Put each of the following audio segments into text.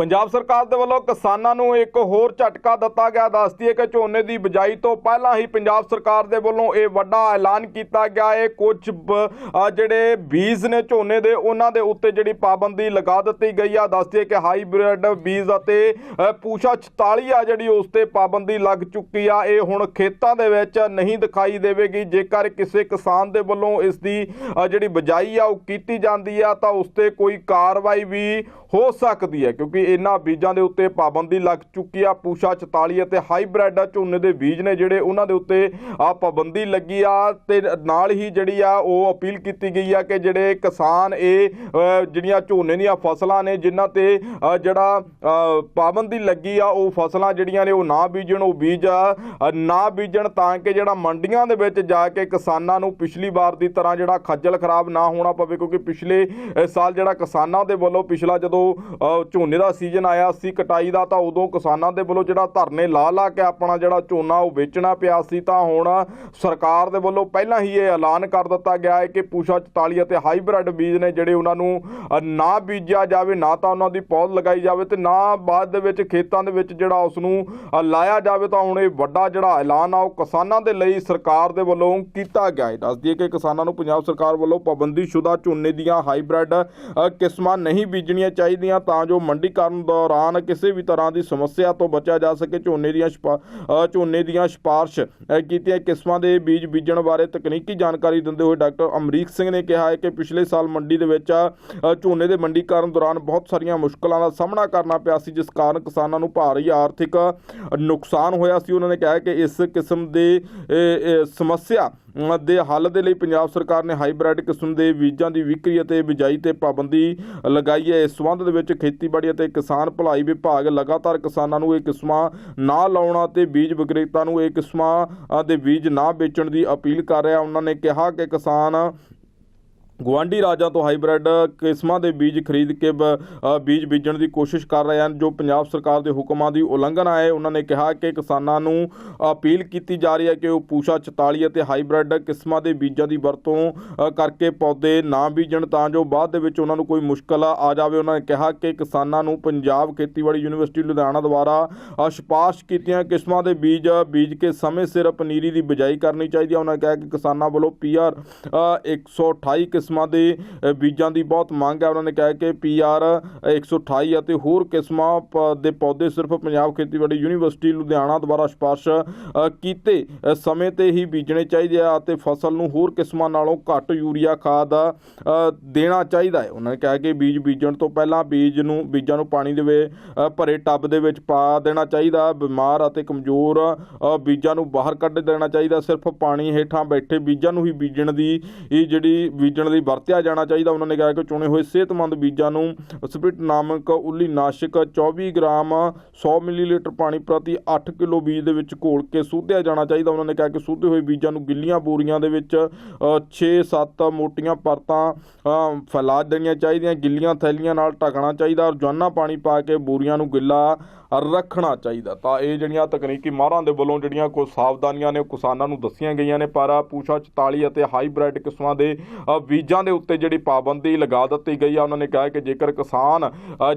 ਪੰਜਾਬ ਸਰਕਾਰ ਦੇ ਵੱਲੋਂ ਕਿਸਾਨਾਂ ਨੂੰ ਇੱਕ ਹੋਰ ਝਟਕਾ ਦਿੱਤਾ ਗਿਆ। ਦੱਸਦੀ ਹੈ ਕਿ ਝੋਨੇ ਦੀ ਬਿਜਾਈ ਤੋਂ ਪਹਿਲਾਂ ਹੀ ਪੰਜਾਬ ਸਰਕਾਰ ਦੇ ਵੱਲੋਂ ਇਹ ਵੱਡਾ ਐਲਾਨ ਕੀਤਾ ਗਿਆ। ਹੈ ਕੁਝ ਬ- ਜਿਹੜੇ ਬੀਜ ਨੇ ਝੋਨੇ ਦੇ, ਉਹਨਾਂ ਦੇ ਉੱਤੇ ਜਿਹੜੀ ਪਾਬੰਦੀ ਲਗਾ ਦਿੱਤੀ ਗਈ ਆ। ਦੱਸਦੀ ਹੈ ਕਿ ਹਾਈਬ੍ਰਿਡ ਬੀਜ ਅਤੇ ਪੂਸ਼ਾ 44 ਆ ਜਿਹੜੀ ਉਸ ਤੇ ਪਾਬੰਦੀ ਲੱਗ ਚੁੱਕੀ ਆ। ਇਹ ਹੁਣ ਖੇਤਾਂ ਦੇ ਵਿੱਚ ਨਹੀਂ ਦਿਖਾਈ ਦੇਵੇਗੀ। ਜੇਕਰ ਕਿਸੇ ਕਿਸਾਨ ਦੇ ਵੱਲੋਂ ਇਸ ਦੀ ਜਿਹੜੀ ਬਿਜਾਈ ਆ ਉਹ ਕੀਤੀ ਜਾਂਦੀ ਆ ਤਾਂ ਉਸ ਤੇ ਕੋਈ ਕਾਰਵਾਈ ਵੀ ਹੋ ਸਕਦੀ ਹੈ, ਕਿਉਂਕਿ ਇਹਨਾਂ ਬੀਜਾਂ ਦੇ ਉੱਤੇ ਪਾਬੰਦੀ ਲੱਗ ਚੁੱਕੀ ਆ। ਪੂਸ਼ਾ 44 ਅਤੇ ਹਾਈਬ੍ਰਿਡ ਝੋਨੇ ਦੇ ਬੀਜ ਨੇ ਜਿਹੜੇ ਉਹਨਾਂ ਦੇ ਉੱਤੇ ਆ ਪਾਬੰਦੀ ਲੱਗੀ ਆ ਤੇ ਨਾਲ ਹੀ ਜਿਹੜੀ ਆ ਉਹ ਅਪੀਲ ਕੀਤੀ ਗਈ ਆ ਕਿ ਜਿਹੜੇ ਕਿਸਾਨ ਇਹ ਜਿਹੜੀਆਂ ਝੋਨੇ ਦੀਆਂ ਫਸਲਾਂ ਨੇ, ਜਿਨ੍ਹਾਂ ਤੇ ਜਿਹੜਾ ਪਾਬੰਦੀ ਲੱਗੀ ਆ, ਉਹ ਫਸਲਾਂ ਜਿਹੜੀਆਂ ਨੇ ਉਹ ਨਾ ਬੀਜਣ, ਉਹ ਬੀਜ ਨਾ ਬੀਜਣ ਤਾਂ ਕਿ ਜਿਹੜਾ ਮੰਡੀਆਂ ਦੇ ਵਿੱਚ ਜਾ ਕੇ ਕਿਸਾਨਾਂ ਨੂੰ ਪਿਛਲੀ ਵਾਰ ਦੀ ਤਰ੍ਹਾਂ ਜਿਹੜਾ ਖੱਜਲ ਖਰਾਬ ਨਾ ਹੋਣਾ ਪਵੇ। ਕਿਉਂਕਿ ਪਿਛਲੇ ਸਾਲ ਜਿਹੜਾ ਕਿਸਾਨਾਂ ਦੇ ਵੱਲੋਂ ਪਿਛਲਾ ਜਦੋਂ ਝੋਨੇ ਦਾ ਸੀਜ਼ਨ ਆਇਆ ਸੀ, ਕਟਾਈ ਦਾ ਤਾਂ ਉਦੋਂ ਕਿਸਾਨਾਂ ਦੇ ਵੱਲੋਂ ਜਿਹੜਾ ਧਰਨੇ ਲਾ ਲਾ ਕੇ ਆਪਣਾ ਜਿਹੜਾ ਝੋਨਾ ਉਹ ਵੇਚਣਾ ਪਿਆ ਸੀ, ਤਾਂ ਹੁਣ ਸਰਕਾਰ ਦੇ ਵੱਲੋਂ ਪਹਿਲਾਂ ਹੀ ਇਹ ਐਲਾਨ ਕਰ ਦਿੱਤਾ ਗਿਆ ਹੈ ਕਿ ਪੂਸ਼ਾ 44 ਅਤੇ ਹਾਈਬ੍ਰਿਡ ਬੀਜ ਨੇ ਜਿਹੜੇ ਉਹਨਾਂ ਨੂੰ ਨਾ ਬੀਜਿਆ ਜਾਵੇ, ਨਾ ਤਾਂ ਉਹਨਾਂ ਦੀ ਪੌਦ ਲਗਾਈ ਜਾਵੇ ਤੇ ਨਾ ਬਾਅਦ ਦੇ ਵਿੱਚ ਖੇਤਾਂ ਦੇ ਵਿੱਚ ਜਿਹੜਾ ਉਸ ਨੂੰ ਲਾਇਆ ਜਾਵੇ, ਤਾਂ ਹੁਣ ਇਹ ਵੱਡਾ ਜਿਹੜਾ ਐਲਾਨ ਆ, ਉਹ ਕਿਸਾਨਾਂ ਦੇ ਲਈ ਸਰਕਾਰ ਦੇ ਵੱਲੋਂ ਕੀਤਾ ਗਿਆ ਹੈ। ਦੱਸ ਦਈਏ ਕਿ ਕਿਸਾਨਾਂ ਨੂੰ ਪੰਜਾਬ ਸਰਕਾਰ ਵੱਲੋਂ ਪਾਬੰਦੀਸ਼ੁਦਾ ਝੋਨੇ ਦੀਆਂ ਹਾਈਬ੍ਰਿਡ ਕਿਸਮਾਂ ਨਹੀਂ ਬੀਜਣੀਆਂ ਚਾਹੀਦੀਆਂ, ਤਾਂ ਜੋ ਮੰਡੀ ਕਰਨ ਦੌਰਾਨ ਕਿਸੇ ਵੀ ਤਰ੍ਹਾਂ ਦੀ ਸਮੱਸਿਆ ਤੋਂ ਬਚਿਆ ਜਾ ਸਕੇ, ਝੋਨੇ ਦੀਆਂ ਸਿਫਾ- ਝੋਨੇ ਦੀਆਂ ਸਿਫਾਰਸ਼ ਕੀਤੀਆਂ ਕਿਸਮਾਂ ਦੇ ਬੀਜ ਬੀਜਣ ਬਾਰੇ ਤਕਨੀਕੀ ਜਾਣਕਾਰੀ ਦਿੰਦੇ ਹੋਏ ਡਾਕਟਰ ਅਮਰੀਕ ਸਿੰਘ ਨੇ ਕਿਹਾ ਹੈ ਕਿ ਪਿਛਲੇ ਸਾਲ ਮੰਡੀ ਦੇ ਵਿੱਚ ਝੋਨੇ ਦੇ ਮੰਡੀਕਰਨ ਦੌਰਾਨ ਬਹੁਤ ਸਾਰੀਆਂ ਮੁਸ਼ਕਲਾਂ ਦਾ ਸਾਹਮਣਾ ਕਰਨਾ ਪਿਆ ਸੀ, ਜਿਸ ਕਾਰਨ ਕਿਸਾਨਾਂ ਨੂੰ ਭਾਰੀ ਆਰਥਿਕ ਨੁਕਸਾਨ ਹੋਇਆ ਸੀ। ਉਹਨਾਂ ਨੇ ਕਿਹਾ ਕਿ ਇਸ ਕਿਸਮ ਦੇ ਸਮੱਸਿਆ ਦੇ ਹੱਲ ਦੇ ਲਈ ਪੰਜਾਬ ਸਰਕਾਰ ਨੇ ਹਾਈਬ੍ਰਿਡ ਕਿਸਮ ਦੇ ਬੀਜਾਂ ਦੀ ਵਿਕਰੀ ਅਤੇ ਬਿਜਾਈ ਤੇ ਪਾਬੰਦੀ ਲਗਾਈ ਹੈ। ਇਸ ਸੰਬੰਧ ਦੇ ਵਿੱਚ ਖੇਤੀਬਾੜੀ ਅਤੇ ਕਿਸਾਨ ਭਲਾਈ ਵਿਭਾਗ ਲਗਾਤਾਰ ਕਿਸਾਨਾਂ ਨੂੰ ਇਹ ਕਿਸਮਾਂ ਨਾ ਲਾਉਣਾ ਤੇ ਬੀਜ ਵਿਕਰੇਤਾ ਨੂੰ ਇਹ ਕਿਸਮਾਂ ਦੇ ਬੀਜ ਨਾ ਵੇਚਣ ਦੀ ਅਪੀਲ ਕਰ ਰਿਹਾ। ਉਹਨਾਂ ਨੇ ਕਿਹਾ ਕਿ ਕਿਸਾਨ ਗਵਾਂਡੀ ਰਾਜਾਂ ਤੋਂ ਹਾਈਬ੍ਰਿਡ ਕਿਸਮਾਂ ਦੇ ਬੀਜ ਖਰੀਦ ਕੇ ਬ- ਬੀਜ ਬੀਜਣ ਦੀ ਕੋਸ਼ਿਸ਼ ਕਰ ਰਹੇ ਹਨ। ਜੋ ਪੰਜਾਬ ਸਰਕਾਰ ਦੇ ਹੁਕਮਾਂ ਦੀ ਉਲੰਘਣਾ ਹੈ ਉਹਨਾਂ ਨੇ ਕਿਹਾ ਕਿ ਕਿਸਾਨਾਂ ਨੂੰ ਅਪੀਲ ਕੀਤੀ ਜਾ ਰਹੀ ਹੈ ਕਿ ਉਹ ਪੂਸ਼ਾ 44 ਅਤੇ ਹਾਈਬ੍ਰਿਡ ਕਿਸਮਾਂ ਦੇ ਬੀਜਾਂ ਦੀ ਵਰਤੋਂ ਕਰਕੇ ਪੌਦੇ ਨਾ ਬੀਜਣ ਤਾਂ ਜੋ ਬਾਅਦ ਦੇ ਵਿੱਚ ਉਹਨਾਂ ਨੂੰ ਕੋਈ ਮੁਸ਼ਕਲ ਆ ਜਾਵੇ। ਉਹਨਾਂ ਨੇ ਕਿਹਾ ਕਿ ਕਿਸਾਨਾਂ ਨੂੰ ਪੰਜਾਬ ਖੇਤੀਬਾੜੀ ਯੂਨੀਵਰਸਿਟੀ ਲੁਧਿਆਣਾ ਦੁਆਰਾ ਅ, ਸਿਫਾਰਸ਼ ਕੀਤੀਆਂ ਕਿਸਮਾਂ ਦੇ ਬੀਜ ਬੀਜ ਕੇ ਸਮੇਂ ਸਿਰ ਪਨੀਰੀ ਦੀ ਬਿਜਾਈ ਕਰਨੀ ਚਾਹੀਦੀ ਹੈ। ਉਹਨਾਂ ਨੇ ਕਿਹਾ ਕਿ ਕਿਸਾਨਾਂ ਵੱਲੋਂ ਪੀਆਰ 128 ਕਿਸਮਾਂ ਕਿਸਮਾਂ ਦੇ ਬੀਜਾਂ ਦੀ ਬਹੁਤ ਮੰਗ ਹੈ। ਉਹਨਾਂ ਨੇ ਕਿਹਾ ਕਿ ਪੀਆਰ 128 ਅਤੇ ਹੋਰ ਕਿਸਮਾਂ ਪ- ਦੇ ਪੌਦੇ ਸਿਰਫ ਪੰਜਾਬ ਖੇਤੀਬਾੜੀ ਯੂਨੀਵਰਸਿਟੀ ਲੁਧਿਆਣਾ ਦੁਆਰਾ ਸਿਫਾਰਸ਼ ਕੀਤੇ ਸਮੇਂ ਤੇ ਹੀ ਬੀਜਣੇ ਚਾਹੀਦੇ ਆ ਅਤੇ ਫਸਲ ਨੂੰ ਹੋਰ ਕਿਸਮਾਂ ਨਾਲੋਂ ਘੱਟ ਯੂਰੀਆ, ਖਾਦ ਦੇਣਾ ਚਾਹੀਦਾ ਹੈ। ਉਹਨਾਂ ਨੇ ਕਿਹਾ ਕਿ ਬੀਜ ਬੀਜਣ ਤੋਂ ਪਹਿਲਾਂ ਬੀਜ ਨੂੰ, ਬੀਜਾਂ ਨੂੰ ਪਾਣੀ ਦੇ ਭਰੇ ਟੱਬ ਦੇ ਵਿੱਚ ਪਾ ਦੇਣਾ ਚਾਹੀਦਾ। ਬਿਮਾਰ ਅਤੇ ਕਮਜ਼ੋਰ ਬੀਜਾਂ ਨੂੰ ਬਾਹਰ ਕੱਢ ਦੇਣਾ ਚਾਹੀਦਾ। ਸਿਰਫ ਪਾਣੀ ਹੇਠਾਂ ਬੈਠੇ ਬੀਜਾਂ ਨੂੰ ਹੀ ਬੀਜਣ ਦੀ, ਇਹ ਜਿਹੜੀ ਬੀਜਣ ਲਈ ਵਰਤਿਆ ਜਾਣਾ ਚਾਹੀਦਾ। ਉਹਨਾਂ ਨੇ ਕਿਹਾ ਕਿ ਚੁਣੇ ਹੋਏ ਸਿਹਤਮੰਦ ਬੀਜਾਂ ਨੂੰ ਸਪ੍ਰਿਟ ਨਾਮਕ ਉੱਲੀ ਨਾਸ਼ਕ 24 ਗ੍ਰਾਮ 100 ਮਿਲੀਲੀਟਰ ਪਾਣੀ ਪ੍ਰਤੀ 8 ਕਿਲੋ ਬੀਜ ਦੇ ਵਿੱਚ ਘੋਲ ਕੇ ਸੁੱਧਿਆ ਜਾਣਾ ਚਾਹੀਦਾ। ਉਹਨਾਂ ਨੇ ਕਿਹਾ ਕਿ ਸੁੱਧੇ ਹੋਏ ਬੀਜਾਂ ਨੂੰ ਗਿੱਲੀਆਂ ਬੋਰੀਆਂ ਦੇ ਵਿੱਚ 6-7 ਮੋਟੀਆਂ ਪਰਤਾਂ ਫੈਲਾ ਦੇਣੀਆਂ ਚਾਹੀਦੀਆਂ। ਗਿੱਲੀਆਂ ਥੈਲੀਆਂ ਨਾਲ ਢਕਣਾ ਚਾਹੀਦਾ ਔਰ ਰੋਜ਼ਾਨਾ ਪਾਣੀ ਪਾ ਕੇ ਬੋਰੀਆਂ ਨੂੰ ਗਿੱਲਾ ਰੱਖਣਾ ਚਾਹੀਦਾ। ਤਾਂ ਇਹ ਜਿਹੜੀਆਂ ਤਕਨੀਕੀ ਮਾਹਰਾਂ ਦੇ ਵੱਲੋਂ ਜਿਹੜੀਆਂ ਕੁਝ ਸਾਵਧਾਨੀਆਂ ਨੇ ਉਹ ਕਿਸਾਨਾਂ ਨੂੰ ਦੱਸੀਆਂ ਗਈਆਂ ਨੇ, ਪਰ ਪੂਸ਼ਾ 44 ਅਤੇ ਹਾਈਬ੍ਰਿਡ ਕਿਸਮਾਂ ਦੇ ਬੀਜ ਬੀਜਾਂ ਦੇ ਉੱਤੇ ਜਿਹੜੀ ਪਾਬੰਦੀ ਲਗਾ ਦਿੱਤੀ ਗਈ ਆ, ਉਹਨਾਂ ਨੇ ਕਿਹਾ ਕਿ ਜੇਕਰ ਕਿਸਾਨ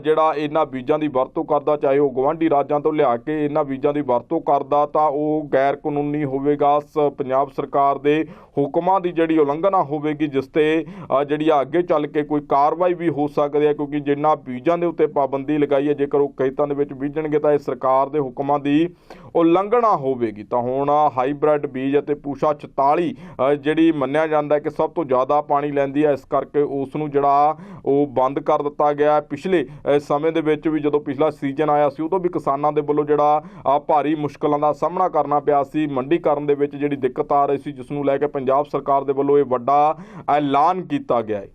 ਜਿਹੜਾ ਇਹਨਾਂ ਬੀਜਾਂ ਦੀ ਵਰਤੋਂ ਕਰਦਾ, ਚਾਹੇ ਉਹ ਗਵਾਂਢੀ ਰਾਜਾਂ ਤੋਂ ਲਿਆ ਕੇ ਇਹਨਾਂ ਬੀਜਾਂ ਦੀ ਵਰਤੋਂ ਕਰਦਾ, ਤਾਂ ਉਹ ਗੈਰ ਕਾਨੂੰਨੀ ਹੋਵੇਗਾ। ਸ- ਪੰਜਾਬ ਸਰਕਾਰ ਦੇ ਹੁਕਮਾਂ ਦੀ ਜਿਹੜੀ ਉਲੰਘਣਾ ਹੋਵੇਗੀ, ਜਿਸ ਤੇ ਜਿਹੜੀ ਆ ਅੱਗੇ ਚੱਲ ਕੇ ਕੋਈ ਕਾਰਵਾਈ ਵੀ ਹੋ ਸਕਦੀ ਹੈ, ਕਿਉਂਕਿ ਜਿੰਨਾ ਬੀਜਾਂ ਦੇ ਉੱਤੇ ਪਾਬੰਦੀ ਲਗਾਈ ਹੈ, ਜੇਕਰ ਉਹ ਖੇਤਾਂ ਦੇ ਵਿੱਚ ਬੀਜਣਗੇ, ਤਾਂ ਇਹ ਸਰਕਾਰ ਦੇ ਹੁਕਮਾਂ ਦੀ ਉਲੰਘਣਾ ਹੋਵੇਗੀ, ਤਾਂ ਹੁਣ ਹਾਈਬ੍ਰਿਡ ਬੀਜ ਅਤੇ ਪੂਸ਼ਾ 44 ਜਿਹੜੀ ਮੰਨਿਆ ਜਾਂਦਾ ਹੈ ਕਿ ਸਭ ਤੋਂ ਜ਼ਿਆਦਾ ਪਾਣੀ ਲੈਂਦੀ ਹੈ, ਇਸ ਕਰਕੇ ਉਸ ਨੂੰ ਜਿਹੜਾ ਉਹ ਬੰਦ ਕਰ ਦਿੱਤਾ ਗਿਆ ਪਿਛਲੇ ਸਮੇਂ ਦੇ ਵਿੱਚ ਵੀ ਜਦੋਂ ਪਿਛਲਾ ਸੀਜ਼ਨ ਆਇਆ ਸੀ, ਉਦੋਂ ਵੀ ਕਿਸਾਨਾਂ ਦੇ ਵੱਲੋਂ ਜਿਹੜਾ ਭਾਰੀ ਮੁਸ਼ਕਲਾਂ ਦਾ ਸਾਹਮਣਾ ਕਰਨਾ ਪਿਆ ਸੀ। ਮੰਡੀਕਰਨ ਦੇ ਵਿੱਚ ਜਿਹੜੀ ਦਿੱਕਤ ਆ ਰਹੀ ਸੀ, ਜਿਸ ਨੂੰ ਲੈ ਕੇ ਪੰਜਾਬ ਸਰਕਾਰ ਦੇ ਵੱਲੋਂ ਇਹ ਵੱਡਾ ਐਲਾਨ ਕੀਤਾ ਗਿਆ ਹੈ।